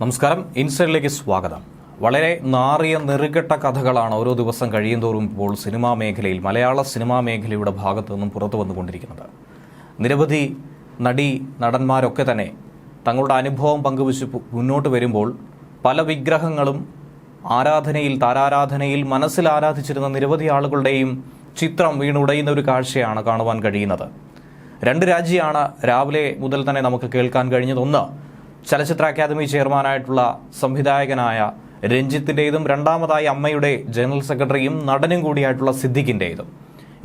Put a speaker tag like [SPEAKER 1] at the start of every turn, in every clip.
[SPEAKER 1] നമസ്കാരം. ഇൻസൈഡിലേക്ക് സ്വാഗതം. വളരെ നാറിയ നെറുകെട്ട കഥകളാണ് ഓരോ ദിവസം കഴിയുന്തോറും ഇപ്പോൾ സിനിമാ മേഖലയിൽ മലയാള സിനിമാ മേഖലയുടെ ഭാഗത്തു നിന്നും പുറത്തു വന്നുകൊണ്ടിരിക്കുന്നത്. നിരവധി നടി നടന്മാരൊക്കെ തന്നെ തങ്ങളുടെ അനുഭവം പങ്കുവച്ച് മുന്നോട്ട് വരുമ്പോൾ പല വിഗ്രഹങ്ങളും ആരാധനയിൽ താരാരാധനയിൽ മനസ്സിൽ ആരാധിച്ചിരുന്ന നിരവധി ആളുകളുടെയും ചിത്രം വീണുടയുന്ന ഒരു കാഴ്ചയാണ് കാണുവാൻ കഴിയുന്നത്. രണ്ട് രാജ്യമാണ് രാവിലെ മുതൽ തന്നെ നമുക്ക് കേൾക്കാൻ കഴിഞ്ഞത്. ഒന്ന് ചലച്ചിത്ര അക്കാദമി ചെയർമാനായിട്ടുള്ള സംവിധായകനായ രഞ്ജിത്തിന്റെതും രണ്ടാമതായി അമ്മയുടെ ജനറൽ സെക്രട്ടറിയും നടനും കൂടിയായിട്ടുള്ള സിദ്ദിഖിന്റെതും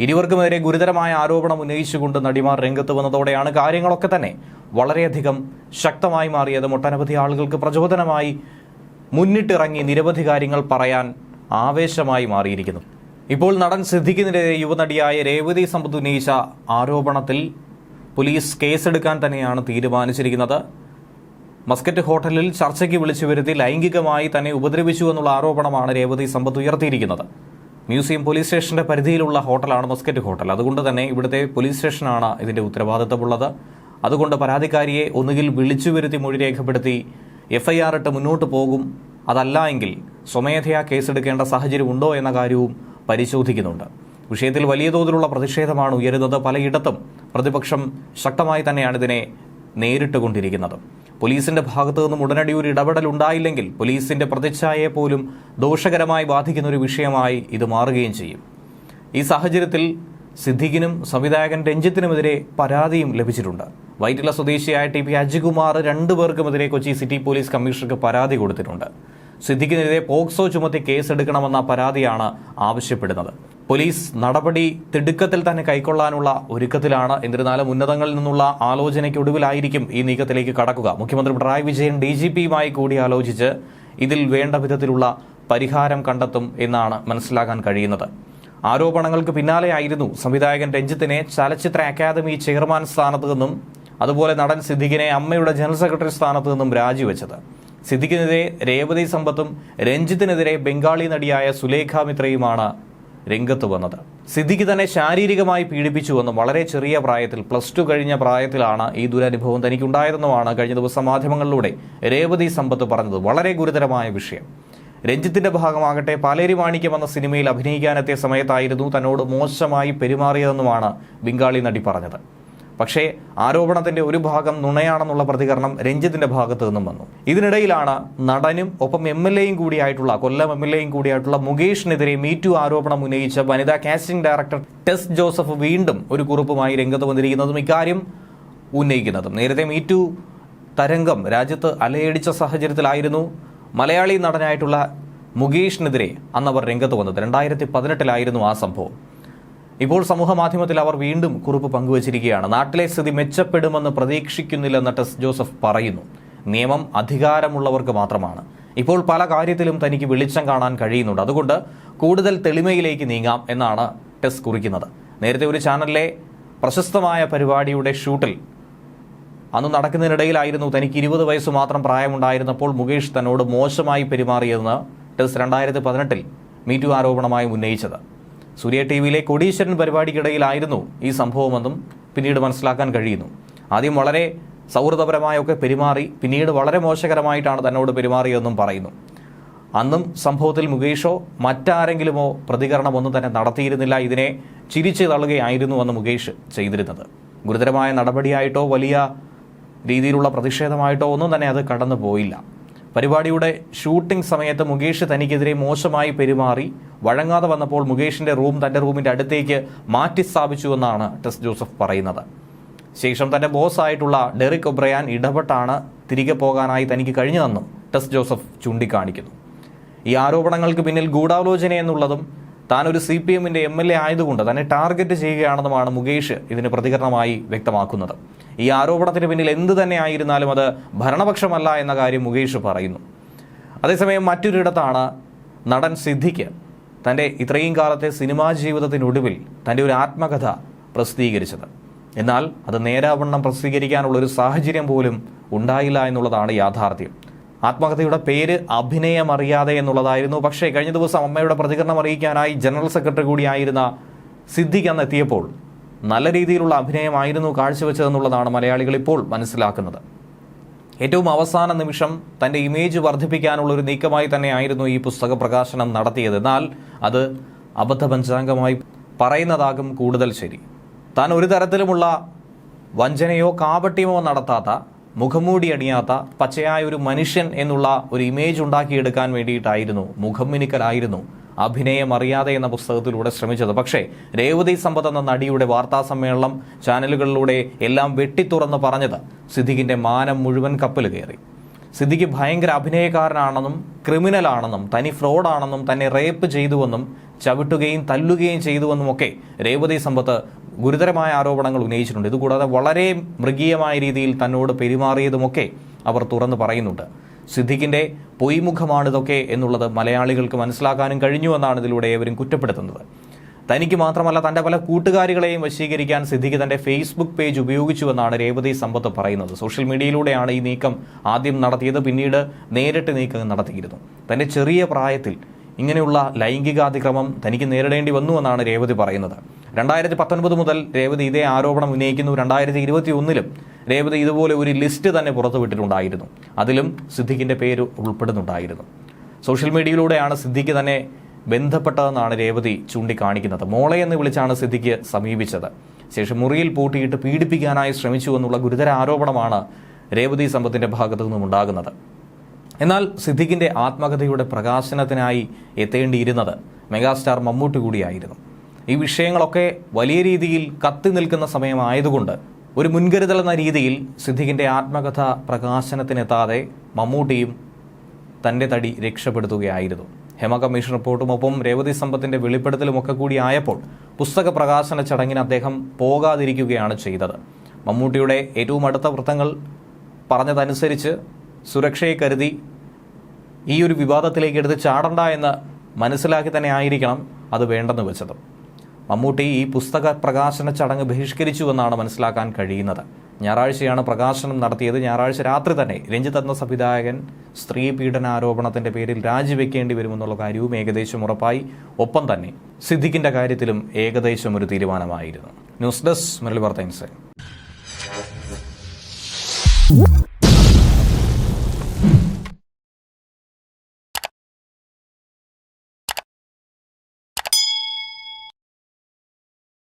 [SPEAKER 1] ഇരുവർക്കുമെതിരെ ഗുരുതരമായ ആരോപണം ഉന്നയിച്ചുകൊണ്ട് നടിമാർ രംഗത്ത് വന്നതോടെയാണ് കാര്യങ്ങളൊക്കെ തന്നെ വളരെയധികം ശക്തമായി മാറിയത് ഒട്ടനവധി ആളുകൾക്ക് പ്രചോദനമായി മുന്നിട്ടിറങ്ങി നിരവധി കാര്യങ്ങൾ പറയാൻ ആവേശമായി മാറിയിരിക്കുന്നു. ഇപ്പോൾ നടൻ സിദ്ദിഖിനെതിരെ യുവനടിയായ രേവതി സമ്പത്ത് ഉന്നയിച്ച ആരോപണത്തിൽ പോലീസ് കേസെടുക്കാൻ തന്നെയാണ് തീരുമാനിച്ചിരിക്കുന്നത്. മസ്കറ്റ് ഹോട്ടലിൽ ചർച്ചയ്ക്ക് വിളിച്ചു വരുത്തി ലൈംഗികമായി തന്നെ ഉപദ്രവിച്ചു എന്നുള്ള ആരോപണമാണ് രേവതി സമ്പത്ത് ഉയർത്തിയിരിക്കുന്നത്. മ്യൂസിയം പോലീസ് സ്റ്റേഷന്റെ പരിധിയിലുള്ള ഹോട്ടലാണ് മസ്കറ്റ് ഹോട്ടൽ. അതുകൊണ്ട് തന്നെ ഇവിടുത്തെ പോലീസ് സ്റ്റേഷനാണ് ഇതിന്റെ ഉത്തരവാദിത്തമുള്ളത്. അതുകൊണ്ട് പരാതിക്കാരിയെ ഒന്നുകിൽ വിളിച്ചു വരുത്തി മൊഴി രേഖപ്പെടുത്തി എഫ്ഐആർ ഇട്ട് മുന്നോട്ട് പോകും. അതല്ല എങ്കിൽ സ്വമേധയാ കേസെടുക്കേണ്ട സാഹചര്യം ഉണ്ടോ എന്ന കാര്യവും പരിശോധിക്കുന്നുണ്ട്. വിഷയത്തിൽ വലിയ തോതിലുള്ള പ്രതിഷേധമാണ് ഉയരുന്നത്. പലയിടത്തും പ്രതിപക്ഷം ശക്തമായി തന്നെയാണ് ഇതിനെ നേരിട്ടുകൊണ്ടിരിക്കുന്നത്. പോലീസിന്റെ ഭാഗത്തു നിന്നും ഉടനടി ഒരു ഇടപെടൽ ഉണ്ടായില്ലെങ്കിൽ പോലീസിന്റെ പ്രതിച്ഛായയെ പോലും ദോഷകരമായി ബാധിക്കുന്ന ഒരു വിഷയമായി ഇത് മാറുകയും ചെയ്യും. ഈ സാഹചര്യത്തിൽ സിദ്ദിഖിനും സംവിധായകൻ രഞ്ജിത്തിനുമെതിരെ പരാതിയും ലഭിച്ചിട്ടുണ്ട്. വൈറ്റില സ്വദേശിയായ ടി പി അജികുമാർ രണ്ടു പേർക്കുമെതിരെ കൊച്ചി സിറ്റി പോലീസ് കമ്മീഷണർക്ക് പരാതി കൊടുത്തിട്ടുണ്ട്. സിദ്ദിഖിനെതിരെ പോക്സോ ചുമത്തി കേസെടുക്കണമെന്ന പരാതിയാണ് ആവശ്യപ്പെടുന്നത്. പോലീസ് നടപടി തിടുക്കത്തിൽ തന്നെ കൈക്കൊള്ളാനുള്ള ഒരുക്കത്തിലാണ്. എന്നിരുന്നാലും ഉന്നതങ്ങളിൽ നിന്നുള്ള ആലോചനയ്ക്കൊടുവിലായിരിക്കും ഈ നീക്കത്തിലേക്ക് കടക്കുക. മുഖ്യമന്ത്രി പിണറായി വിജയൻ ഡി ജി പിയുമായി കൂടിയാലോചിച്ച് ഇതിൽ വേണ്ട വിധത്തിലുള്ള പരിഹാരം കണ്ടെത്തും എന്നാണ് മനസ്സിലാക്കാൻ കഴിയുന്നത്. ആരോപണങ്ങൾക്ക് പിന്നാലെയായിരുന്നു സംവിധായകൻ രഞ്ജിത്തിനെ ചലച്ചിത്ര അക്കാദമി ചെയർമാൻ സ്ഥാനത്തു നിന്നും അതുപോലെ നടൻ സിദ്ദിഖിനെ അമ്മയുടെ ജനറൽ സെക്രട്ടറി സ്ഥാനത്തു നിന്നും രാജിവെച്ചത്. സിദ്ദിഖിനെതിരെ രേവതി സമ്പത്തും രഞ്ജിത്തിനെതിരെ ബംഗാളി നടിയായ സുലേഖ മിത്രയുമാണ് രംഗത്ത് വന്നത്. സിദ്ദിഖ് തന്നെ ശാരീരികമായി പീഡിപ്പിച്ചുവെന്നും വളരെ ചെറിയ പ്രായത്തിൽ പ്ലസ് ടു കഴിഞ്ഞ പ്രായത്തിലാണ് ഈ ദുരനുഭവം തനിക്കുണ്ടായതെന്നുമാണ് കഴിഞ്ഞ ദിവസം മാധ്യമങ്ങളിലൂടെ രേവതി സമ്പത്ത് പറഞ്ഞത്. വളരെ ഗുരുതരമായ വിഷയം. രഞ്ജിത്തിന്റെ ഭാഗമാകട്ടെ പാലേരി മാണിക്യം എന്ന സിനിമയിൽ അഭിനയിക്കാനെത്തിയ സമയത്തായിരുന്നു തന്നോട് മോശമായി പെരുമാറിയതെന്നുമാണ് ബംഗാളി നടി പറഞ്ഞത്. പക്ഷേ ആരോപണത്തിന്റെ ഒരു ഭാഗം നുണയാണെന്നുള്ള പ്രതികരണം രഞ്ജിത്തിന്റെ ഭാഗത്തു നിന്നും വന്നു. ഇതിനിടയിലാണ് നടനും ഒപ്പം എം എൽ എയും കൂടിയായിട്ടുള്ള കൊല്ലം എം എൽ എയും കൂടിയായിട്ടുള്ള മുകേഷിനെതിരെ മീറ്റു ആരോപണം ഉന്നയിച്ച വനിതാ കാസ്റ്റിംഗ് ഡയറക്ടർ ടെസ് ജോസഫ് വീണ്ടും ഒരു കുറിപ്പുമായി രംഗത്ത് വന്നിരിക്കുന്നതും ഇക്കാര്യം ഉന്നയിക്കുന്നതും. നേരത്തെ മീറ്റു തരംഗം രാജ്യത്ത് അലയടിച്ച സാഹചര്യത്തിലായിരുന്നു മലയാളി നടനായിട്ടുള്ള മുകേഷിനെതിരെ അന്നവർ രംഗത്ത് വന്നത്. രണ്ടായിരത്തി പതിനെട്ടിലായിരുന്നു ആ സംഭവം. ഇപ്പോൾ സമൂഹ മാധ്യമത്തിൽ അവർ വീണ്ടും കുറിപ്പ് പങ്കുവച്ചിരിക്കുകയാണ്. നാട്ടിലെ സ്ഥിതി മെച്ചപ്പെടുമെന്ന് പ്രതീക്ഷിക്കുന്നില്ലെന്ന് ടെസ് ജോസഫ് പറയുന്നു. നിയമം അധികാരമുള്ളവർക്ക് മാത്രമാണ്. ഇപ്പോൾ പല കാര്യത്തിലും തനിക്ക് വെളിച്ചം കാണാൻ കഴിയുന്നുണ്ട്. അതുകൊണ്ട് കൂടുതൽ തെളിമയിലേക്ക് നീങ്ങാം എന്നാണ് ടെസ് കുറിക്കുന്നത്. നേരത്തെ ഒരു ചാനലിലെ പ്രശസ്തമായ പരിപാടിയുടെ ഷൂട്ടിൽ അന്ന് നടക്കുന്നതിനിടയിലായിരുന്നു തനിക്ക് ഇരുപത് വയസ്സ് മാത്രം പ്രായമുണ്ടായിരുന്നപ്പോൾ മുകേഷ് തന്നോട് മോശമായി പെരുമാറിയതെന്ന് ടെസ് രണ്ടായിരത്തി പതിനെട്ടിൽ മീറ്റു ആരോപണമായി ഉന്നയിച്ചത്. സൂര്യ ടി വിയിലെ കൊടീശ്വരൻ പരിപാടിക്കിടയിലായിരുന്നു ഈ സംഭവമെന്നും പിന്നീട് മനസ്സിലാക്കാൻ കഴിയുന്നു. ആദ്യം വളരെ സൗഹൃദപരമായൊക്കെ പെരുമാറി പിന്നീട് വളരെ മോശകരമായിട്ടാണ് തന്നോട് പെരുമാറിയതെന്നും പറയുന്നു. അന്നും സംഭവത്തിൽ മുകേഷോ മറ്റാരെങ്കിലുമോ പ്രതികരണമൊന്നും തന്നെ നടത്തിയിരുന്നില്ല ഇതിനെ ചിരിച്ചു തള്ളുകയായിരുന്നു അന്ന് മുകേഷ് ചെയ്തിരുന്നത്. ഗുരുതരമായ നടപടിയായിട്ടോ വലിയ രീതിയിലുള്ള പ്രതിഷേധമായിട്ടോ ഒന്നും തന്നെ അത് കടന്നു പോയില്ല പരിപാടിയുടെ ഷൂട്ടിംഗ് സമയത്ത് മുകേഷ് തനിക്കെതിരെ മോശമായി പെരുമാറി. വഴങ്ങാതെ വന്നപ്പോൾ മുകേഷിന്റെ റൂം തന്റെ റൂമിന്റെ അടുത്തേക്ക് മാറ്റി സ്ഥാപിച്ചുവെന്നാണ് ടെസ് ജോസഫ് പറയുന്നത്. ശേഷം തന്റെ ബോസ് ആയിട്ടുള്ള ഡെറിക് ഒബ്രയാൻ ഇടപെട്ടാണ് തിരികെ പോകാനായി തനിക്ക് കഴിഞ്ഞതെന്നും ടെസ് ജോസഫ് ചൂണ്ടിക്കാണിക്കുന്നു. ഈ ആരോപണങ്ങൾക്ക് പിന്നിൽ ഗൂഢാലോചന എന്നുള്ളതും താൻ ഒരു സി പി എമ്മിന്റെ എം എൽ എ ആയതുകൊണ്ട് തന്നെ ടാർഗറ്റ് ചെയ്യുകയാണെന്നുമാണ് മുകേഷ് ഇതിന് പ്രതികരണമായി വ്യക്തമാക്കുന്നത്. ഈ ആരോപണത്തിന് പിന്നിൽ എന്ത് തന്നെ ആയിരുന്നാലും അത് ഭരണപക്ഷമല്ല എന്ന കാര്യം മുകേഷ് പറയുന്നു. അതേസമയം മറ്റൊരിടത്താണ് നടൻ സിദ്ധിക്ക് തന്റെ ഇത്രയും കാലത്തെ സിനിമാ ജീവിതത്തിനൊടുവിൽ തന്റെ ഒരു ആത്മകഥ പ്രസിദ്ധീകരിച്ചത്. എന്നാൽ അത് നേരാവണ്ണം പ്രസിദ്ധീകരിക്കാനുള്ളൊരു സാഹചര്യം പോലും ഉണ്ടായില്ല എന്നുള്ളതാണ് യാഥാർത്ഥ്യം. ആത്മകഥയുടെ പേര് അഭിനയം അറിയാതെ എന്നുള്ളതായിരുന്നു. പക്ഷേ കഴിഞ്ഞ ദിവസം അമ്മയുടെ പ്രതികരണം അറിയിക്കാനായി ജനറൽ സെക്രട്ടറി കൂടിയായിരുന്ന സിദ്ദിഖ് അന്ന് എത്തിയപ്പോൾ നല്ല രീതിയിലുള്ള അഭിനയമായിരുന്നു കാഴ്ചവെച്ചതെന്നുള്ളതാണ് മലയാളികൾ ഇപ്പോൾ മനസ്സിലാക്കുന്നത്. ഏറ്റവും അവസാന നിമിഷം തന്റെ ഇമേജ് വർദ്ധിപ്പിക്കാനുള്ള ഒരു നീക്കമായി തന്നെയായിരുന്നു ഈ പുസ്തക പ്രകാശനം നടത്തിയത്. എന്നാൽ അത് അബദ്ധ പഞ്ചാംഗമായി പറയുന്നതാകും കൂടുതൽ ശരി. താൻ ഒരു തരത്തിലുമുള്ള വഞ്ചനയോ കാപട്യമോ നടത്താത്ത മുഖംമൂടി അണിയാത്ത പച്ചയായ ഒരു മനുഷ്യൻ എന്നുള്ള ഒരു ഇമേജ് ഉണ്ടാക്കിയെടുക്കാൻ വേണ്ടിയിട്ടായിരുന്നു മുഖം മിനുക്കലായിരുന്നു അഭിനയം അറിയാതെ എന്ന പുസ്തകത്തിലൂടെ ശ്രമിച്ചത്. പക്ഷേ രേവതി സമ്പത്ത് എന്ന നടിയുടെ വാർത്താ സമ്മേളനം ചാനലുകളിലൂടെ എല്ലാം വെട്ടിത്തുറന്ന് പറഞ്ഞത് സിദ്ദിഖിന്റെ മാനം മുഴുവൻ കപ്പൽ കയറി. സിദ്ദിഖ് ഭയങ്കര അഭിനയക്കാരനാണെന്നും ക്രിമിനലാണെന്നും തനി ഫ്രോഡാണെന്നും തന്നെ റേപ്പ് ചെയ്തുവെന്നും ചവിട്ടുകയും തല്ലുകയും ചെയ്തുവെന്നും ഒക്കെ രേവതി സമ്പത്ത് ഗുരുതരമായ ആരോപണങ്ങൾ ഉന്നയിച്ചിട്ടുണ്ട്. ഇതുകൂടാതെ വളരെ മൃഗീയമായ രീതിയിൽ തന്നോട് പെരുമാറിയതുമൊക്കെ അവർ തുറന്നു പറയുന്നുണ്ട്. സിദ്ദിഖിന്റെ പൊയ്മുഖമാണിതൊക്കെ എന്നുള്ളത് മലയാളികൾക്ക് മനസ്സിലാക്കാനും കഴിഞ്ഞു എന്നാണ് ഇതിലൂടെ ഏവരും കുറ്റപ്പെടുത്തുന്നത്. തനിക്ക് മാത്രമല്ല തന്റെ പല കൂട്ടുകാരികളെയും വശീകരിക്കാൻ സിദ്ദിഖ് തന്റെ ഫേസ്ബുക്ക് പേജ് ഉപയോഗിച്ചുവെന്നാണ് രേവതി സമ്പത്ത് പറയുന്നത്. സോഷ്യൽ മീഡിയയിലൂടെയാണ് ഈ നീക്കം ആദ്യം നടത്തിയത് പിന്നീട് നേരിട്ട് നീക്കം നടത്തിയിരുന്നു. തന്റെ ചെറിയ പ്രായത്തിൽ ഇങ്ങനെയുള്ള ലൈംഗികാതിക്രമം തനിക്ക് നേരിടേണ്ടി വന്നു എന്നാണ് രേവതി പറയുന്നത്. രണ്ടായിരത്തി പത്തൊൻപത് മുതൽ രേവതി ഇതേ ആരോപണം ഉന്നയിക്കുന്നു. രണ്ടായിരത്തി ഇരുപത്തി ഒന്നിലും രേവതി ഇതുപോലെ ഒരു ലിസ്റ്റ് തന്നെ പുറത്തുവിട്ടിട്ടുണ്ടായിരുന്നു. അതിലും സിദ്ദിഖിന്റെ പേര് ഉൾപ്പെടുന്നുണ്ടായിരുന്നു. സോഷ്യൽ മീഡിയയിലൂടെയാണ് സിദ്ദിഖ് തന്നെ ബന്ധപ്പെട്ടതെന്നാണ് രേവതി ചൂണ്ടിക്കാണിക്കുന്നത്. മോളെ എന്ന് വിളിച്ചാണ് സിദ്ദിഖ് സമീപിച്ചത്. ശേഷം മുറിയിൽ പൂട്ടിയിട്ട് പീഡിപ്പിക്കാനായി ശ്രമിച്ചു എന്നുള്ള ഗുരുതര ആരോപണമാണ് രേവതി സമ്പത്തിന്റെ ഭാഗത്തു നിന്നും ഉണ്ടാകുന്നത്. എന്നാൽ സിദ്ദിഖിന്റെ ആത്മകഥയുടെ പ്രകാശനത്തിനായി എത്തേണ്ടിയിരുന്നത് മെഗാസ്റ്റാർ മമ്മൂട്ടി കൂടിയായിരുന്നു. ഈ വിഷയങ്ങളൊക്കെ വലിയ രീതിയിൽ കത്തി നിൽക്കുന്ന സമയമായതുകൊണ്ട് ഒരു മുൻകരുതൽ എന്ന രീതിയിൽ സിദ്ദിഖിന്റെ ആത്മകഥ പ്രകാശനത്തിനെത്താതെ മമ്മൂട്ടിയും തന്റെ തടി രക്ഷപ്പെടുത്തുകയായിരുന്നു. ഹെമ കമ്മീഷൻ റിപ്പോർട്ടും ഒപ്പം രേവതി സമ്പത്തിന്റെ വെളിപ്പെടുത്തലും ഒക്കെ കൂടി ആയപ്പോൾ പുസ്തക പ്രകാശന ചടങ്ങിന് അദ്ദേഹം പോകാതിരിക്കുകയാണ് ചെയ്തത്. മമ്മൂട്ടിയുടെ ഏറ്റവും അടുത്ത വൃത്തങ്ങൾ പറഞ്ഞതനുസരിച്ച് സുരക്ഷയെ കരുതി ഈ ഒരു വിവാദത്തിലേക്ക് എടുത്ത് ചാടണ്ട എന്ന് മനസ്സിലാക്കി തന്നെ ആയിരിക്കണം അത് വേണ്ടെന്ന് വെച്ചത്. മമ്മൂട്ടി ഈ പുസ്തക പ്രകാശന ചടങ്ങ് ബഹിഷ്കരിച്ചുവെന്നാണ് മനസ്സിലാക്കാൻ കഴിയുന്നത്. ഞായറാഴ്ചയാണ് പ്രകാശനം നടത്തിയത്. ഞായറാഴ്ച രാത്രി തന്നെ രഞ്ജിത്ത് എന്ന സംവിധായകൻ സ്ത്രീ പീഡനാരോപണത്തിന്റെ പേരിൽ രാജിവെക്കേണ്ടി വരുമെന്നുള്ള കാര്യവും ഏകദേശം ഉറപ്പായി. ഒപ്പം തന്നെ സിദ്ദിഖിന്റെ കാര്യത്തിലും ഏകദേശം ഒരു തീരുമാനമായിരുന്നു. ന്യൂസ് ഡെസ്ക് മുരളി വാർത്ത